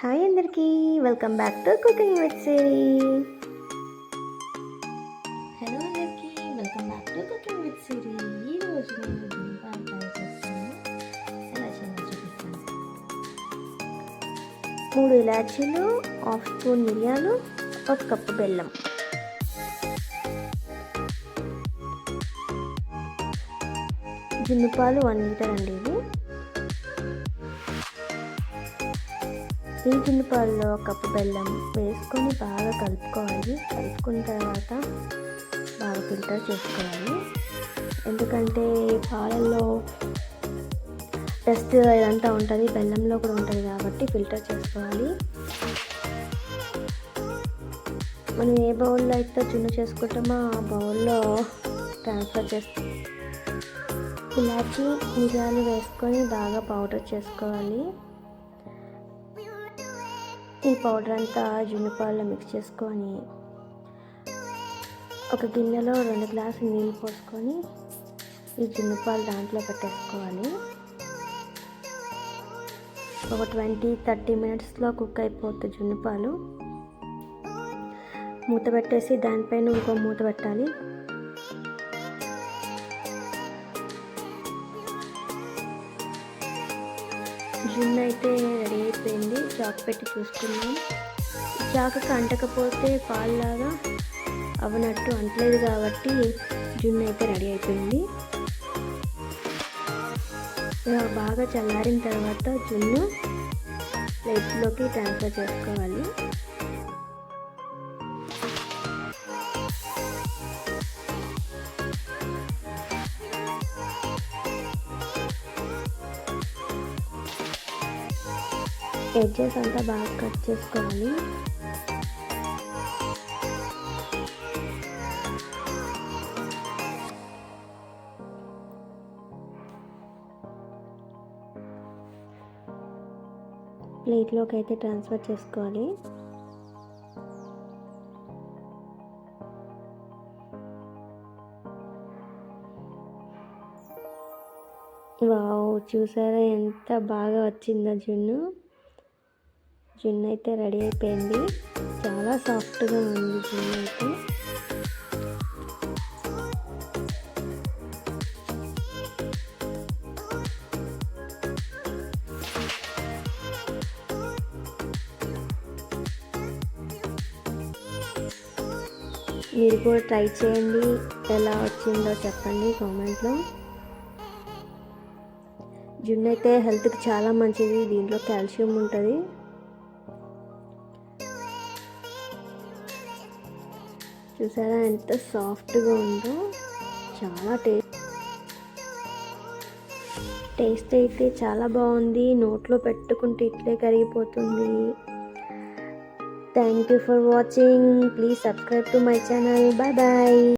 Hi అందరికీ welcome back to cooking with Siri. Hello అందరికీ welcome back to cooking with Siri. ఈరోజు నేను దుంపాలు try చేస్తాను ఎలా చేయాలో చూపిస్తాను. మూడు ఇలాచీలు హాఫ్ స్పూన్ మిరియాలు ఒక కప్పు బెల్లం. జున్నుపాలు వన్ లీటర్ అండి ఇది ఈ గిన్నె పాలలో కప్పు బెల్లం వేసుకొని బాగా కలుపుకోవాలి. కలుపుకున్న తర్వాత బాగా ఫిల్టర్ చేసుకోవాలి. ఎందుకంటే పాలల్లో డస్ట్ ఇదంతా ఉంటుంది బెల్లంలో కూడా ఉంటుంది కాబట్టి ఫిల్టర్ చేసుకోవాలి. మనం ఏ బౌల్లో అయితే చున్ను చేసుకుంటామో ఆ బౌల్లో ట్రాన్స్ఫర్ చేస్తాం ఇలాచి మిరియాలు వేసుకొని బాగా పౌడర్ చేసుకోవాలి. ఈ పౌడర్ అంతా జున్నుపాల్లో మిక్స్ చేసుకొని ఒక గిన్నెలో రెండు గ్లాసులు నీళ్ళు పోసుకొని ఈ జున్నుపాలు దాంట్లో పెట్టేసుకోవాలి. ఒక ట్వంటీ థర్టీ మినిట్స్లో కుక్ అయిపోతుంది జున్నుపాలు. మూత పెట్టేసి దానిపైన ఇంకో మూత పెట్టాలి. జున్ను అయితే రెడీ అయిపోయింది. చాకు పెట్టి చూసుకున్నాం చాకుకి అంటకపోతే పాలులాగా అవనట్టు అంటలేదు కాబట్టి జున్ను అయితే రెడీ అయిపోయింది. బాగా చల్లారిన తర్వాత జున్ను ప్లేట్లోకి ట్రాన్స్ఫర్ చేసుకోవాలి. ఎడ్జెస్ అంతా బాగా కట్ చేసుకోవాలి ప్లేట్లోకి అయితే ట్రాన్స్ఫర్ చేసుకోవాలి. వావ్ చూసారా ఎంత బాగా వచ్చిందో జున్ను. జున్ను అయితే రెడీ అయిపోయింది. చాలా సాఫ్ట్గా ఉంది జున్ను అయితే. మీరు కూడా ట్రై చేయండి. ఎలా వచ్చిందో చెప్పండి కామెంట్లో. జున్ను అయితే హెల్త్కి చాలా మంచిది. దీంట్లో కాల్షియం ఉంటుంది. చూసారా? ఎంత సాఫ్ట్గా ఉందో. చాలా టేస్ట్. టేస్ట్ అయితే చాలా బాగుంది. నోట్లో పెట్టుకుంటే ఇట్లే కరిగిపోతుంది. Thank you for watching please subscribe to my channel bye bye